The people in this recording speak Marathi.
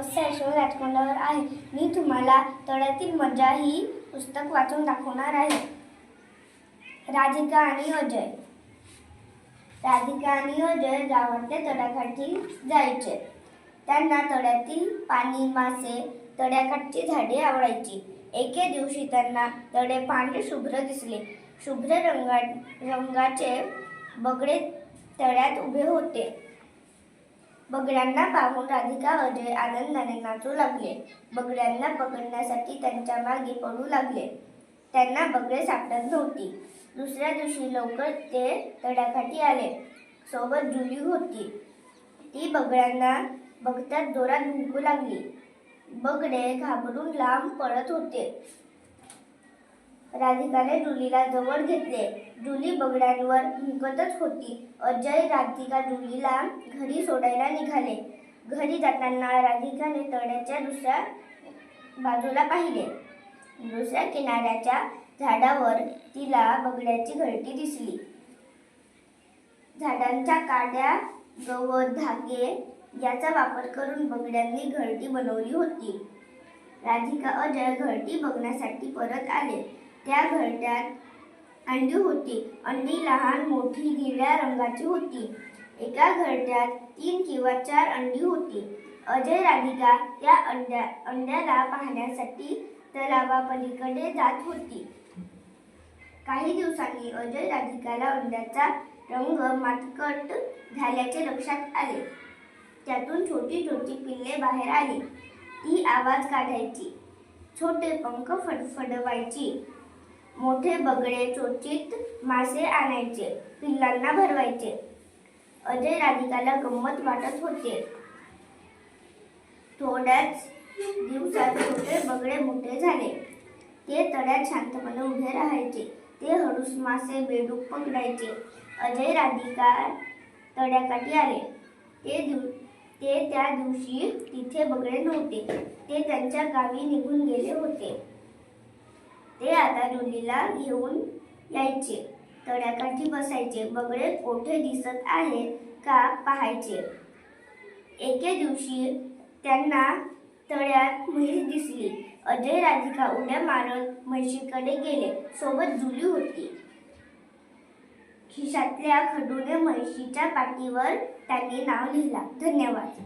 नाव तपस्या राजखंडावर आहे? मी तुम्हाला तळ्यातील मजा ही पुस्तक वाचून दाखवणार आहे. राधिका आणि अजय. राधिका आणि अजय गावातल्या तळ्याकाठी जायचे. त्यांना तळ्यातील पाणी मासे तळ्याकाठची झाडे आवडायची. एके दिवशी त्यांना तळे पांढरे शुभ्र दिसले. शुभ्र रंगा रंगाचे बगडे तळ्यात उभे होते. बगड्यांना पाहून राधिका अजय आनंदाने नाचू लागले. बगड्यांना पकडण्यासाठी त्यांच्या मागे पडू लागले. त्यांना बगडे सापडत नव्हती. दुसऱ्या दिवशी लवकर ते तडाखाटी आले. सोबत जुली होती. ती बगड्यांना बघताच जोरात भुंकू लागली. बगडे घाबरून लांब पळत होते. राधिकाने डुलीला जवळ घेतले. जुली बगड्यांवर मुकतच होती. अजय राधिका डुलीला घरी सोडायला निघाले. घरी जाताना राधिकाने तळ्याच्या दुसऱ्या बाजूला पाहिले. दुसऱ्या किनाऱ्याच्या झाडावर तिला बगड्याची घरटी दिसली. झाडांच्या काड्या गवत धागे याचा वापर करून बगड्यांनी घरटी बनवली होती. राधिका अजय घरटी बघण्यासाठी परत आले. त्या घरट्यात अंडी होती. अंडी लहान मोठी निळ्या रंगाची होती. एका घरट्यात तीन किंवा चार अंडी होती. अजय राधिका त्या अंड्या अंड्याला पाहण्यासाठी तलावापलीकडे जात होती. काही दिवसांनी अजय राधिकाला अंड्याचा रंग मातकट झाल्याचे लक्षात आले. त्यातून छोटी छोटी पिल्ले बाहेर आली. ती आवाज काढायची. छोटे पंख फडफडवायची. मोठे बगडे चोचीत मासे आणायचे पिल्लांना भरवायचे. अजय राधिकाला गंमत वाटत होते. थोड्याच दिवसात छोटे बगडे मोठे झाले. ते तळ्यात शांतपणे उभे राहायचे. ते हळूस मासे बेडूक पकडायचे. अजय राधिका तळ्याकाठी आले. ते दिव ते त्या दिवशी तिथे बगडे नव्हते. ते त्यांच्या गावी निघून गेले होते. ते आता घेऊन यायचे. तळ्याकाठी बसायचे. बगडे कोठे दिसत आहे का पाहायचे. एके दिवशी त्यांना तळ्यात म्हैस दिसली. अजय राधिका उड्या मारत म्हशीकडे गेले. सोबत जुली होती. खिशातल्या खडूने म्हशीच्या पाठीवर त्यांनी नाव लिहिला. धन्यवाद.